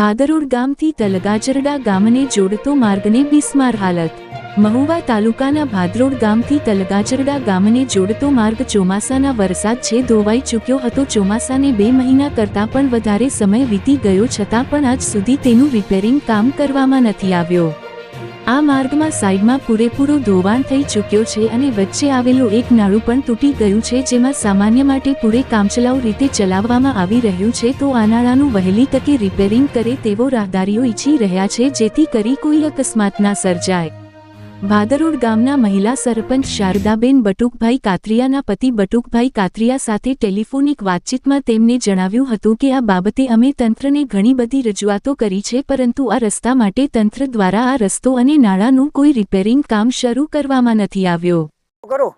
ભાદરોડ ગામથી તલગાજરડા ગામને જોડતો માર્ગને બિસ્માર હાલત. મહુવા તાલુકાના ભાદરોડ ગામથી તલગાજરડા ગામને જોડતો માર્ગ ચોમાસાના વરસાદ છે ધોવાઈ ચૂક્યો હતો. ચોમાસાને બે મહિના કરતાં પણ વધારે સમય વીતી ગયો છતાં પણ આજ સુધી તેનું રિપેરિંગ કામ કરવામાં નથી આવ્યો. આ માર્ગમાં સાઈડમાં પૂરેપૂરો ધોવાણ થઈ ચૂક્યો છે અને વચ્ચે આવેલું એક નાળું પણ તૂટી ગયું છે જેમાં સામાન્ય માટે પૂરે કામચલાઉ રીતે ચલાવવામાં આવી રહ્યું છે તો આ નાળાનું વહેલી તકે રિપેરિંગ કરે તેવો રાહદારીઓ ઈચ્છી રહ્યા છે જેથી કરી કોઈ અકસ્માત ના સર્જાય. ભાદરોડ ગામના મહિલા સરપંચ શારદાબેન બટુકભાઈ કાત્રિયાના પતિ બટુકભાઈ કાત્રિયા સાથે ટેલિફોનિક વાતચીતમાં તેમને જણાવ્યું હતું કે આ બાબતે અમે તંત્રને ઘણી બધી રજૂઆતો કરી છે, પરંતુ આ રસ્તા માટે તંત્ર દ્વારા આ રસ્તો અને નાળાનું કોઈ રિપેરિંગ કામ શરૂ કરવામાં નથી આવ્યો. કરો?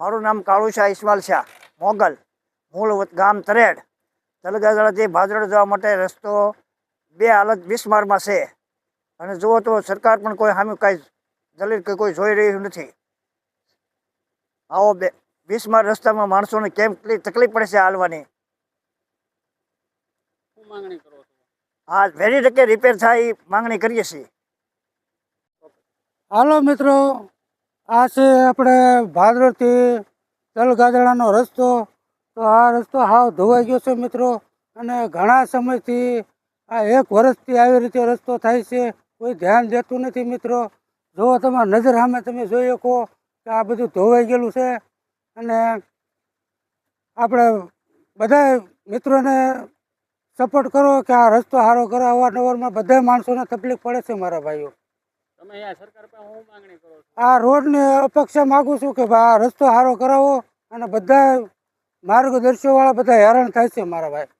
મારું નામ કાળુ શાહ ઇસ્માલ શાહ, મોગલ, મૂળ ગામ તરેડ. તલગાદળાથી ભાદરડ જવા માટે રસ્તો બે હાલત બિસ્મારમાં છે. અને જુઓ તો સરકાર પણ કોઈ સામે કાંઈ દલીલ કે કોઈ જોઈ રહ્યું નથી. આવો બે બિસ્માર રસ્તામાં માણસોને કેમ કેટલી તકલીફ પડે છે હાલવાની? હા વેરી તકે રિપેર થાય એ માંગણી કરીએ છીએ. હાલો મિત્રો આ છે આપણે ભાદરથી તલગાદડાનો રસ્તો. તો આ રસ્તો હાવ ધોવાઈ ગયો છે મિત્રો અને ઘણા સમયથી આ એક વર્ષથી આવી રીતે રસ્તો થાય છે કોઈ ધ્યાન દેતું નથી મિત્રો. જો તમારી નજર સામે તમે જોઈ શકો કે આ બધું ધોવાઈ ગયેલું છે અને આપણે બધા મિત્રોને સપોર્ટ કરો કે આ રસ્તો સારો કરો અવારનવારમાં બધા માણસોને તકલીફ પડે છે મારા ભાઈઓ. આ રોડને અપેક્ષા માગું છું કે ભાઈ આ રસ્તો સારો કરાવો અને બધા માર્ગદર્શીઓવાળા બધા હેરાન થાય છે મારા ભાઈ.